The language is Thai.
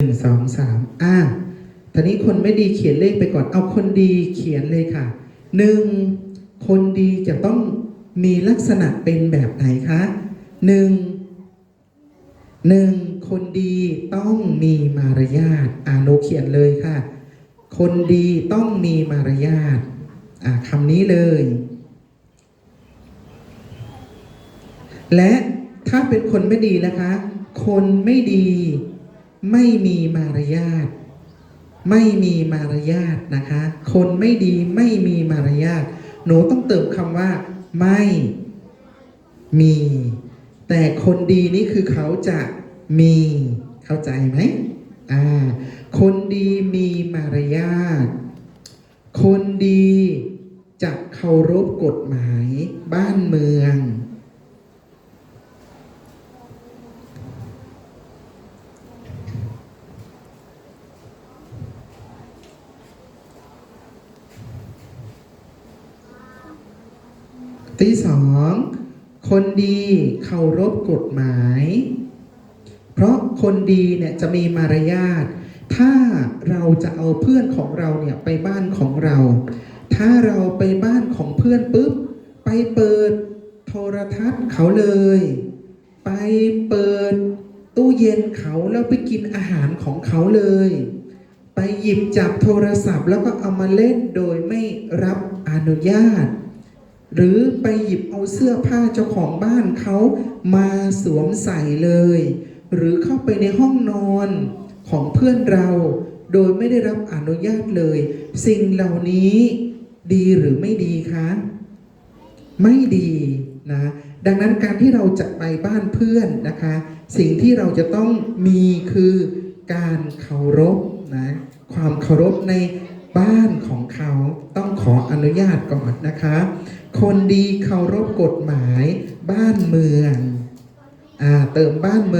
หนึ่งสองสามอ่าตอนนี้คนไม่ดีเขียนเลขไปก่อน เอาคนดีเขียนเลยค่ะหนึ่งคนดีจะต้องมีลักษณะเป็นแบบไหนคะหนึ่งหนึ่งคนดีต้องมีมารยาทอ่าโนเขียนเลยค่ะ คนดีต้องมีมารยาทอ่าคำนี้เลย และถ้าเป็นคนไม่ดีนะคะ คนไม่ดี ไม่มีมารยาท ไม่มีมารยาทนะคะ คนไม่ดีไม่มีมารยาท หนูต้องเติมคำว่า ไม่มี แต่คนดีนี่คือเขาจะมี เข้าใจไหมอ่า คนดีมีมารยาท คนดีจะเคารพกฎหมายบ้านเมือง ที่สองคนดีเคารพกฎหมาย เพราะคนดีเนี่ยจะมีมารยาท ถ้าเราจะเอาเพื่อนของเราเนี่ยไปบ้านของเรา ถ้าเราไปบ้านของเพื่อนปุ๊บ ไปเปิดโทรทัศน์เขาเลย ไปเปิดตู้เย็นเขาแล้วไปกินอาหารของเขาเลย ไปหยิบจับโทรศัพท์แล้วก็เอามาเล่นโดยไม่รับอนุญาต หรือไปหยิบเอาเสื้อผ้าเจ้าของบ้านเขามาสวมใส่เลย หรือเข้าไปในห้องนอนของเพื่อนเรา โดยไม่ได้รับอนุญาตเลย สิ่งเหล่านี้ดีหรือไม่ดีคะ ไม่ดีนะ ดังนั้นการที่เราจะไปบ้านเพื่อนนะคะ สิ่งที่เราจะต้องมีคือการเคารพนะ ความเคารพในบ้านของเขาต้องขออนุญาตก่อนนะคะ คนดีเคารพกฎหมายบ้านเมือง อ่า เติมบ้านเมือง